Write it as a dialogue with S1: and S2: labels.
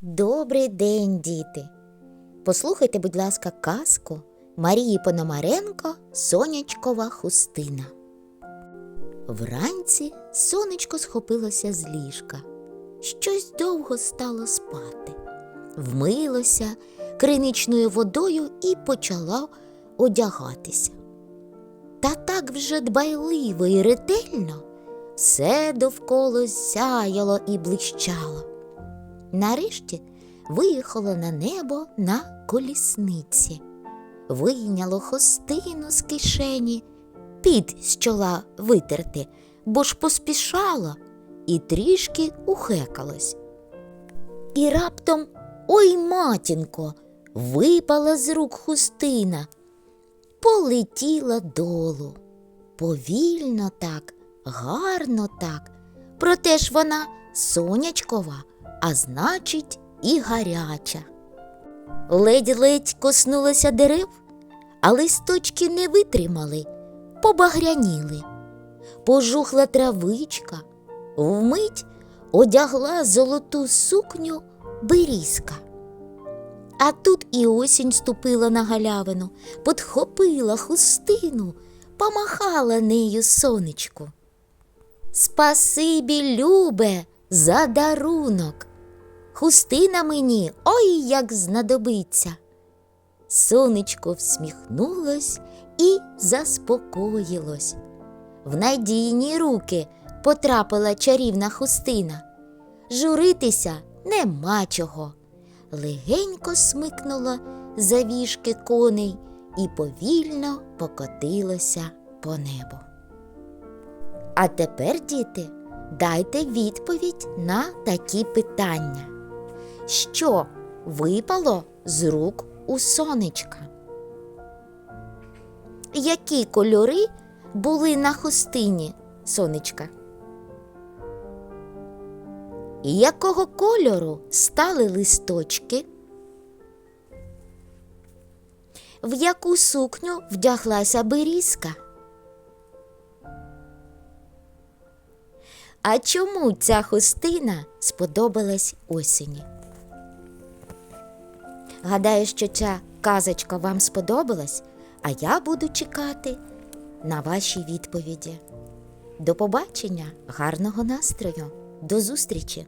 S1: Добрий день, діти. Послухайте, будь ласка, казку Марії Пономаренко Сонячкова хустина. Вранці сонечко схопилося з ліжка. Щось довго стало спати. Вмилося криничною водою і почало одягатися. Та так вже дбайливо і ретельно все довкола сяяло і блищало. Нарешті виїхало на небо на колісниці, вийняло хостину з кишені, під з чола витерти, бо ж поспішало і трішки ухекалось. І раптом, ой, матінко, випала з рук хустина, полетіла долу. Повільно так, гарно так, проте ж вона сонячкова, а значить, і гаряча. Ледь-ледь коснулася дерев, а листочки не витримали, побагряніли. Пожухла травичка, вмить одягла золоту сукню берізка. А тут і осінь ступила на галявину, подхопила хустину, помахала нею сонечку. Спасибі, любе, за дарунок. Хустина мені ой як знадобиться. Сонечко всміхнулось і заспокоїлось. В надійні руки потрапила чарівна хустина. Журитися нема чого. Легенько смикнула за віжки коней і повільно покотилося по небу. А тепер, діти, дайте відповідь на такі питання. Що випало з рук у сонечка? Які кольори були на хустині сонечка? Якого кольору стали листочки? В яку сукню вдяглася берізка? А чому ця хустина сподобалась осені? Гадаю, що ця казочка вам сподобалась, а я буду чекати на ваші відповіді. До побачення, гарного настрою, до зустрічі!